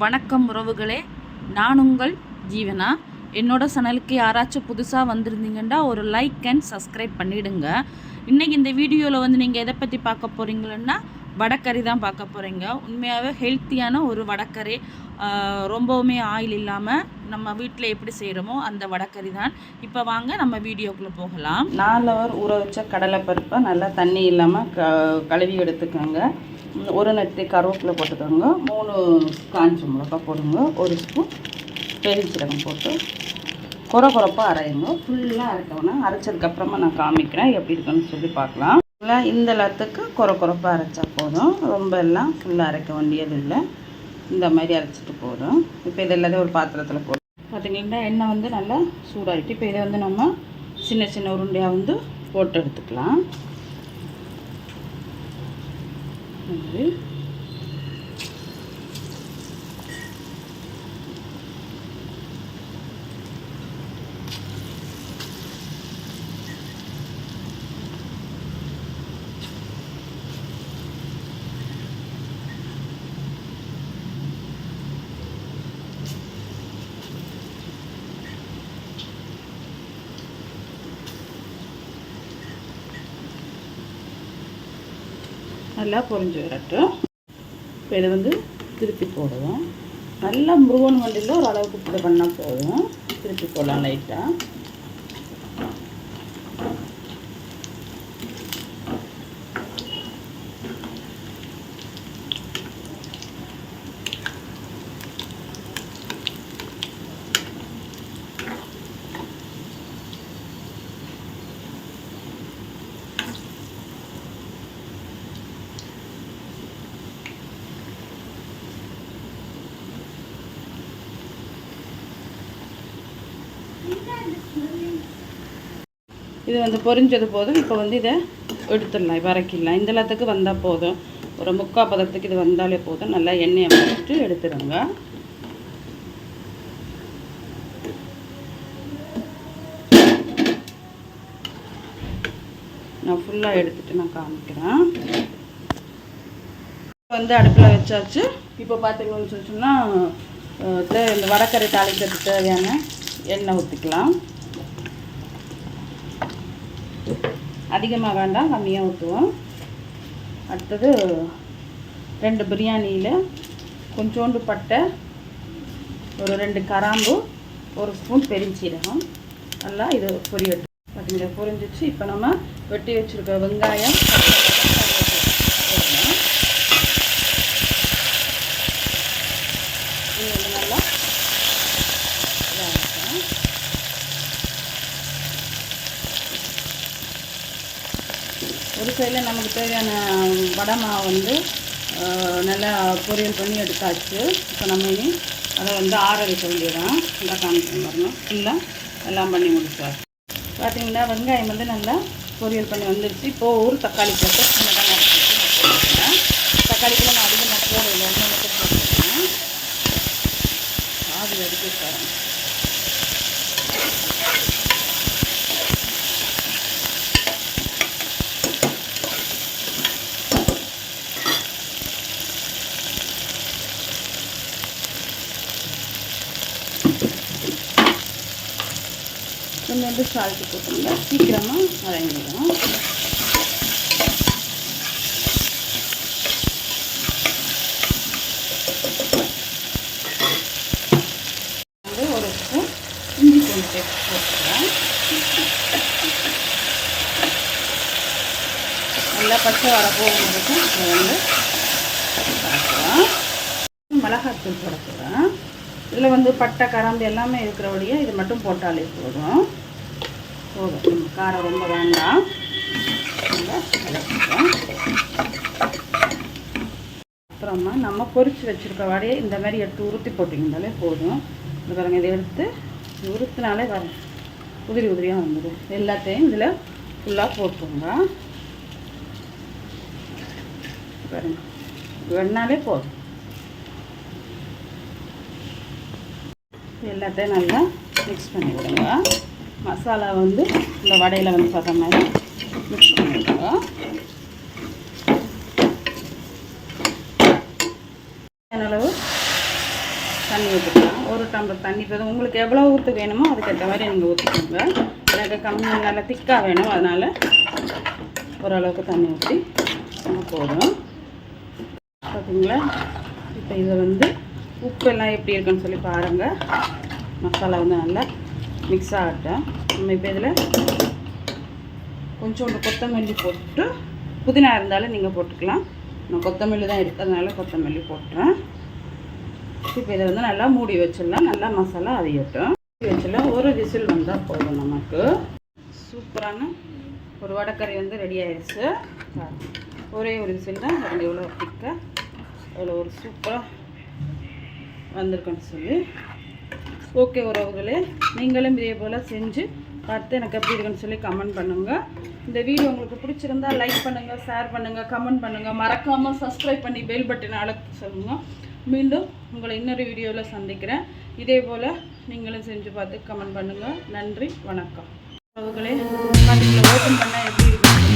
வணக்கம் உறவுகளே. நான் உங்கள் ஜீவனா? என்னோட சேனலுக்கு யாராச்சும் புதுசாக வந்திருந்தீங்கன்னா ஒரு லைக் அண்ட் சப்ஸ்கிரைப் பண்ணிவிடுங்க இன்றைக்கி இந்த வீடியோவில் வந்து நீங்கள் எதை பற்றி பார்க்க போகிறீங்கன்னா வடக்கறி தான் பார்க்க போகிறீங்க உண்மையாகவே ஹெல்த்தியான ஒரு வடக்கறி ரொம்பவுமே ஆயில் இல்லாமல் நம்ம வீட்டில் எப்படி செய்கிறோமோ அந்த வடக்கறி தான். இப்போ வாங்க நம்ம வீடியோக்குள்ளே போகலாம். நாலு ஊற வச்ச கடலைப்பருப்பை நல்லா தண்ணி இல்லாமல் க கழுவி எடுத்துக்கோங்க. ஒரு நெத்தி கருவேப்பிலை போட்டுக்கோங்க. மூணு காஞ்ச மிளகா போடுங்க. ஒரு ஸ்பூன் பெருஞ்சீரகம் போட்டு குறை குறைப்பாக அரையுங்க. ஃபுல்லாக அரைக்கணும் அரைச்சதுக்கப்புறமா நான் காமிக்கிறேன். எப்படி இருக்குன்னு சொல்லி பார்க்கலாம். ஃபுல்லாக இந்த லத்துக்கு குறை குறைப்பாக அரைச்சா போதும். ரொம்ப எல்லாம் ஃபுல்லாக அரைக்க வேண்டியது இல்லை. இந்த மாதிரி அரைச்சிட்டு போதும். இப்போ இது எல்லாத்தையும் ஒரு பாத்திரத்தில் போடும் பார்த்தீங்கன்னா எண்ணெய் வந்து நல்லா சூடாகிட்டு இப்போ இதை வந்து நம்ம சின்ன சின்ன உருண்டையாக வந்து போட்டு எடுத்துக்கலாம். இது நல்லா பொறிஞ்சு வரட்டும். இப்போ இதை வந்து திருப்பி போடுவோம். நல்லா முருகன் வண்டியில் ஒரு அளவுக்கு இப்படி பண்ணால் போதும். திருப்பி போடலாம் லைட்டாக இது வந்து பொரிஞ்சது போதும். இப்போ வந்து இதை எடுத்துடலாம். வரைக்கிடலாம் இந்த எல்லாத்துக்கு வந்தால் போதும். ஒரு முக்கால் பதத்துக்கு இது வந்தாலே போதும். நல்லா எண்ணெயை வச்சுட்டு எடுத்துடுங்க. நான் ஃபுல்லாக எடுத்துட்டு நான் காமிக்கிறேன். வந்து அடுப்பில் வச்சாச்சு. இப்போ பார்த்தீங்கன்னு சொல்லி சொன்னால் இந்த வடக்கரை தாளிக்கிறதுக்கு தேவையான எண்ணெய் ஊற்றிக்கலாம் அதிகமாக வேண்டாம் கம்மியாக ஊற்றுவோம் அடுத்தது ரெண்டு பிரியாணியில் கொஞ்சோண்டு பட்டை ஒரு ரெண்டு கராம்பு ஒரு ஸ்பூன் பெருஞ்சீரகம். நல்லா இது பொரியட்டும். பார்த்தீங்களா பொரிஞ்சிச்சு? இப்போ நம்ம வெட்டி வச்சுருக்க வெங்காயம் போடணும். இது வந்து நல்லா இதாகட்டும். ஒரு சைடில் நமக்கு தேவையான வடை மாவு வந்து நல்லா பொரியல் பண்ணி எடுத்தாச்சு. இப்போ நம்ம இனி அதை வந்து ஆற வைக்க வேண்டியதான் நல்லா காமிச்சு வரணும் ஃபுல்லாக எல்லாம் பண்ணி முடிச்சாச்சு. பார்த்தீங்கன்னா வெங்காயம் வந்து நல்லா பொரியல் பண்ணி வந்துருச்சு. இப்போது ஒரு தக்காளி போட்டு சின்னதாக நான் அதிகமாக போடல. ஒன்று ஆவி அடிக்க தரேன் கொஞ்சோண்டு வந்து சால்ட்டு போட்டோம்னா சீக்கிரமாக வதங்கிடும் வந்து ஒரு ஸ்பூன் இஞ்சி பூண்டு பேஸ்ட் போட்டுக்கிறேன். நல்லா பச்சை வர போகும் இதை வந்து வதக்கலாம். மிளகாத்தூள் போட போகிறேன் இதில் வந்து பட்டை கரம்பு எல்லாமே இருக்கிறபடியே இது மட்டும் போட்டாலே போதும். போதும். நம்ம காரம் ரொம்ப வேண்டாம். அப்புறமா நம்ம பொறிச்சு வச்சுருக்க வடையை இந்த மாதிரி எடுத்து உருட்டி போட்டிங்கனாலே போதும். இந்த பாருங்கள் இதை எடுத்து உருத்தினாலே வர உதிரி உதிரியாக வந்துடும் எல்லாத்தையும் இதில் ஃபுல்லாக போட்டுருங்க. பாருங்க வெண்ணாலே போதும். எல்லாத்தையும் நல்லா மிக்ஸ் பண்ணி விடுங்க. மசாலா வந்து இந்த வடையில் வந்து சொல்கிற மாதிரி மிக்ஸ் பண்ணி அளவு தண்ணி ஊற்றிக்கலாம் ஒரு டம்ளர் தண்ணி போதும். உங்களுக்கு எவ்வளோ ஊற்று வேணுமோ அதுக்கேற்ற மாதிரி நீங்கள் ஊற்றிக்கோங்க எனக்கு கம்மி நல்லா திக்காக வேணும். அதனால் ஓரளவுக்கு தண்ணி ஊற்றி போதும். பார்த்தீங்களா இப்போ இதை வந்து உப்பெல்லாம் எப்படி இருக்குன்னு சொல்லி பாருங்கள் மசாலா வந்து நல்லா மிக்ஸ் ஆகட்டும். நம்ம இப்போ இதில் கொஞ்சோண்டு கொத்தமல்லி போட்டு புதினா இருந்தாலும் நீங்கள் போட்டுக்கலாம். நான் கொத்தமல்லி தான் இருக்கிறதுனால கொத்தமல்லி போட்டுறேன். இப்போ இதை வந்து நல்லா மூடி வச்சிடலாம். நல்லா மசாலா அவியட்டும் மூடி வச்சிடலாம். ஒரு விசில் வந்தால் போதும் நமக்கு. சூப்பரான ஒரு வடக்கறி வந்து ரெடி ஆயிடுச்சு ஒரே ஒரு விசில் தான். எவ்வளோ திக்க எவ்வளோ ஒரு சூப்பராக வந்திருக்குன்னு சொல்லி. ஓகே உறவுகளே நீங்களும் இதே போல் செஞ்சு பார்த்து எனக்கு எப்படி இருக்குன்னு சொல்லி கமெண்ட் பண்ணுங்கள் இந்த வீடியோ உங்களுக்கு பிடிச்சிருந்தா லைக் பண்ணுங்கள் ஷேர் பண்ணுங்கள் கமெண்ட் பண்ணுங்கள் மறக்காமல் சப்ஸ்கிரைப் பண்ணி பெல் பட்டனை அழுத்த சொல்லுங்கள் மீண்டும் உங்களை இன்னொரு வீடியோவில் சந்திக்கிறேன். இதே போல் நீங்களும் செஞ்சு பார்த்து கமெண்ட் பண்ணுங்கள் நன்றி வணக்கம். உறவுகளே ஓப்பன் பண்ணால் எப்படி இருக்கு